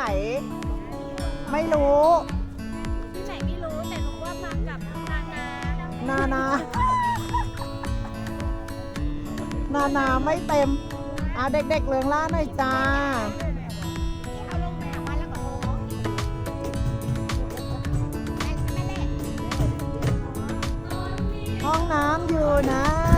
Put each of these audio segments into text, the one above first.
ไหน ไม่รู้ ที่ไหนไม่รู้แต่รู้ว่ามากับนางนานานา นานาไม่เต็ม อะเด็กๆเลืองล่าหน่อยจ้า ที่เขาลงแบบมาแล้วก็โอ้แม่แม่เล่ห้องน้ำอยู่ไหนม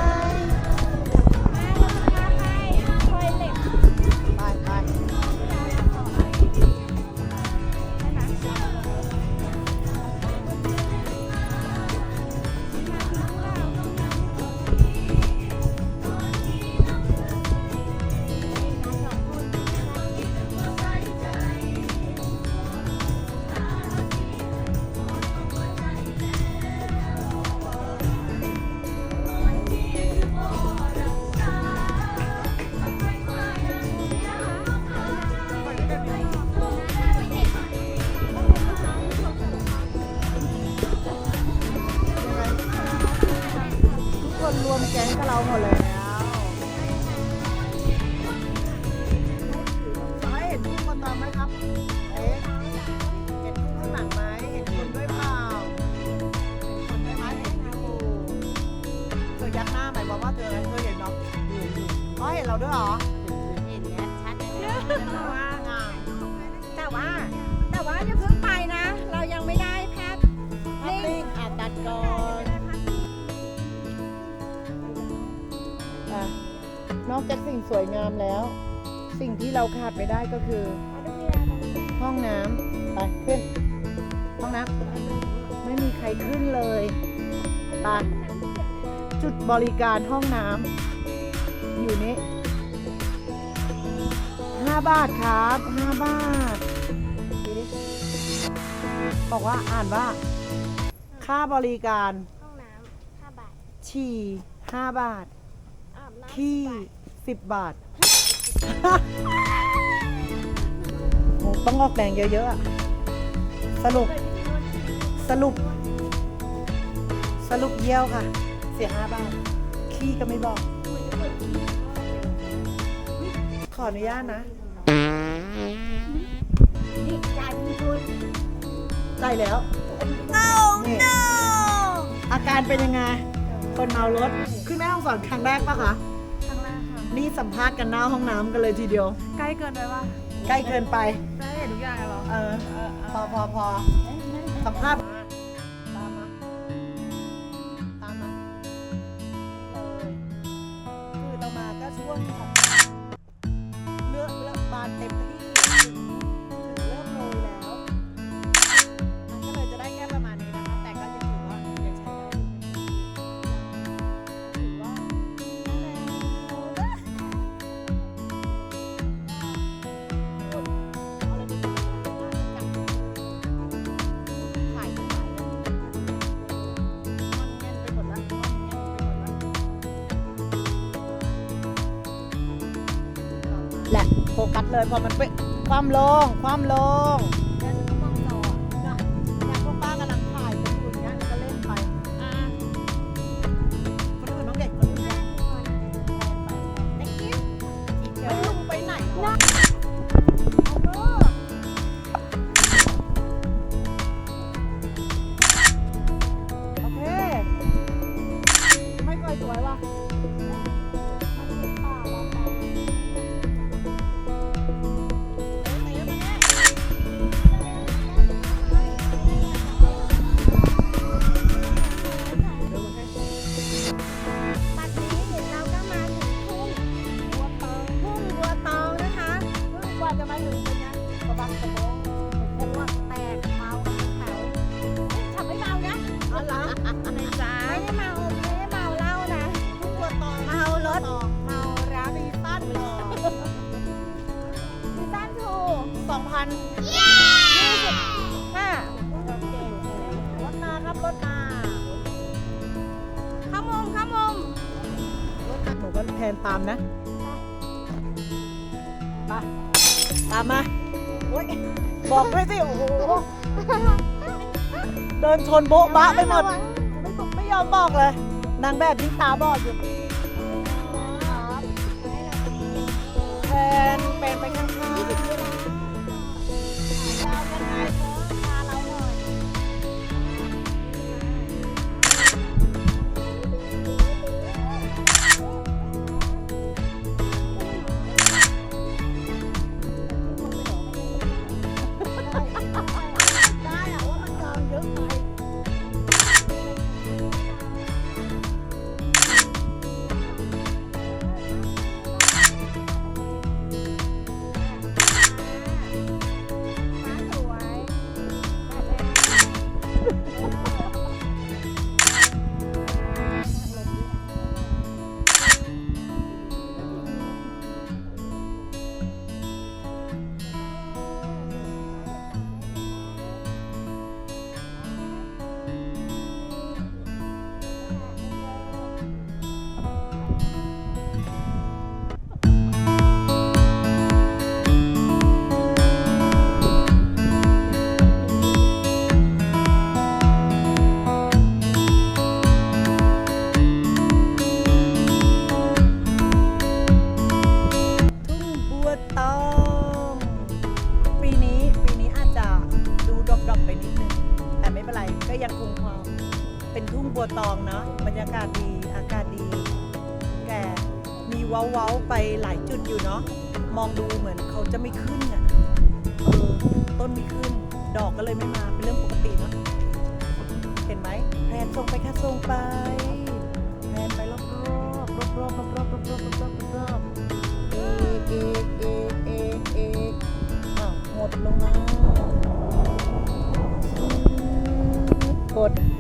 วมแก๊งกับเราหมดแล้วขอให้เห็นกุ้งบนตอไหมครับเอ๊ะเห็นกุ้งข้างหลังไหมเห็นคนด้วยเปล่าเห็นคนได้ไหมเห็นกูเธอยักหน้าหมายความว่าเธอเธอเห็นเนาะอ๋อเห็นเราด้วยเหรอ เห็นแล้วชัดเลย อกจากสิ่งสวยงามแล้ว สิ่งที่เราขาดไม่ได้ก็คือ ห้องน้ำไปขึ้น ห้องน้ำไม่มีใครขึ้นเลยไปจุดบริการห้องน้ำอยู่นี้ห้าบาทครับห้าบาทดูดิบอกว่าอ่านว่า ค่าบริการห้องน้ำห้าบาทฉี่ห้าบาท อาบน้ำขี้สิบบาท โหต้องออกแรงเยอะๆอะสรุป สรุป สรุปเยี่ยวค่ะ เสียห้าบาท ขี้ก็ไม่บอก ขออนุญาตนะนี่จ่ายเป็นทุนได้แล้ว no นี่อาการเป็นยังไง คนเมารถ ขึ้นแม่ห้องสอนครั้งแรกปะคะข้างล่างค่ะ นี่สัมภาษณ์กันหน้าห้องน้ำกันเลยทีเดียว ใกล้เกินไปป่ะใกล้เกินไป ได้เห็นทุกอย่างเหรอเออพอพอพอสัมภาษณ์ตามมาตามมาเลยคือเรามาก็ช่วง และโฟกัสเลยพอมันไปความลง ความลงแล้วก็มอง 2025รถมาครับรถมาข้ามงข้ามงหนูก็แทนตามนะไปตามมาบอกด้วยสิ โอ้โห เดินชนโบ๊ะบะไปหมด ไม่ยอมบอกเลย นางแบบยิ้งตาบอดอยู่ ก็ยังคงความเป็นทุ่งบัวตองเนาะบรรยากาศดีอากาศดีแกมีเว้าๆไปหลายจุดอยู่เนาะมองดูเหมือนเขาจะไม่ขึ้นอะ่ะเออต้นไม่ขึ้น ดอกก็เลยไม่มาเป็นเรื่องปกติเนาะเห็นไหมแพนส่งไปค่ะส่งไปแพนไปรอบๆรอบๆรอบรอบรอบรอบรอบเอเอเอเอเออหมดลงแล้ว God.